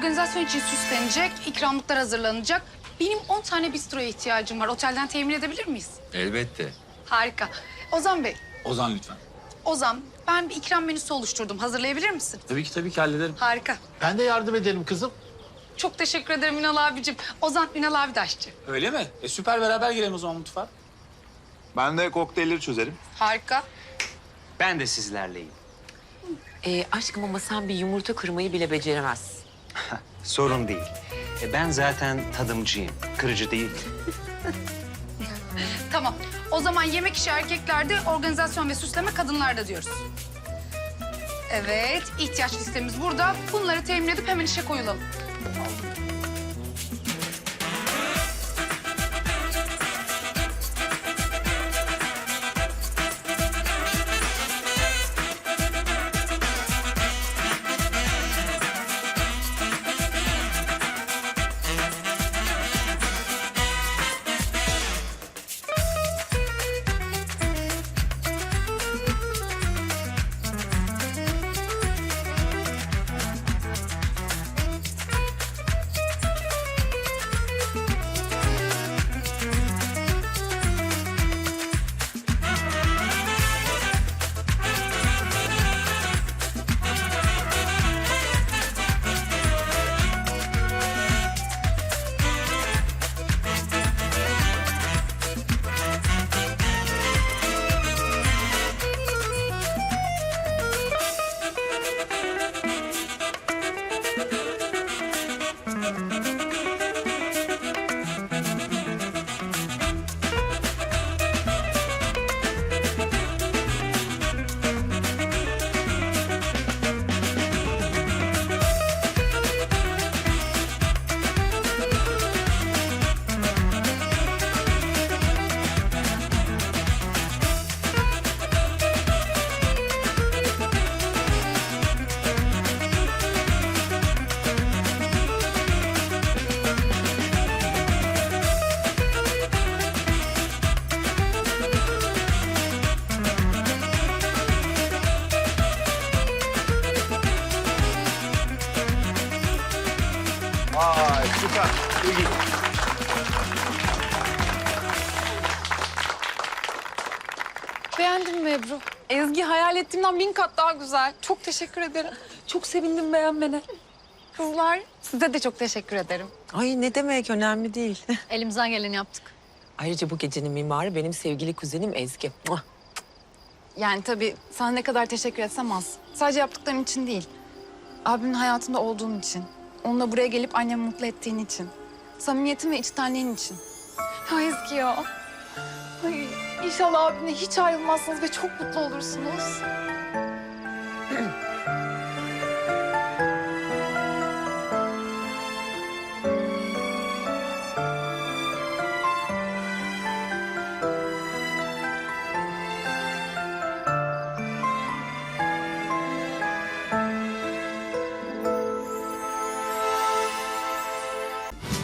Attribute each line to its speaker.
Speaker 1: organizasyon için süslenecek, ikramlıklar hazırlanacak. Benim 10 tane bistroya ihtiyacım var. Otelden temin edebilir miyiz?
Speaker 2: Elbette.
Speaker 1: Harika. Ozan Bey,
Speaker 2: Ozan lütfen.
Speaker 1: Ozan ben bir ikram menüsü oluşturdum. Hazırlayabilir misin?
Speaker 2: Tabii ki tabii ki hallederim.
Speaker 1: Harika.
Speaker 3: Ben de yardım ederim kızım.
Speaker 1: Çok teşekkür ederim Ünal abicim. Ozan, Ünal abi de aşçı.
Speaker 2: Öyle mi? E süper beraber girelim o zaman mutfağa.
Speaker 4: Ben de kokteylleri çözerim.
Speaker 1: Harika.
Speaker 5: Ben de sizlerleyim. Ee, aşkım ama sen bir yumurta kırmayı bile beceremezsin. Sorun değil. E, ben zaten tadımcıyım. Kırıcı değil.
Speaker 1: Tamam. O zaman yemek işi erkeklerde, organizasyon ve süsleme kadınlarda diyoruz. Evet, ihtiyaç listemiz burada. Bunları temin edip hemen işe koyulalım.
Speaker 4: Süper. İyi.
Speaker 6: Beğendin mi Ebru? Ezgi hayal ettiğimden bin kat daha güzel. Çok teşekkür ederim. Çok sevindim beğenmene. Kızlar size de çok teşekkür ederim.
Speaker 5: Ay ne demek önemli değil.
Speaker 6: Elimizden geleni yaptık.
Speaker 5: Ayrıca bu gecenin mimarı benim sevgili kuzenim Ezgi. Muah.
Speaker 6: Yani tabii sana ne kadar teşekkür etsem az. Sadece yaptıkların için değil. Abimin hayatında olduğun için. Onunla buraya gelip annemi mutlu ettiğin için. Samimiyetin ve içtenliğin için. Ya Ezgi ya. Ay, inşallah abimle hiç ayrılmazsınız ve çok mutlu olursunuz.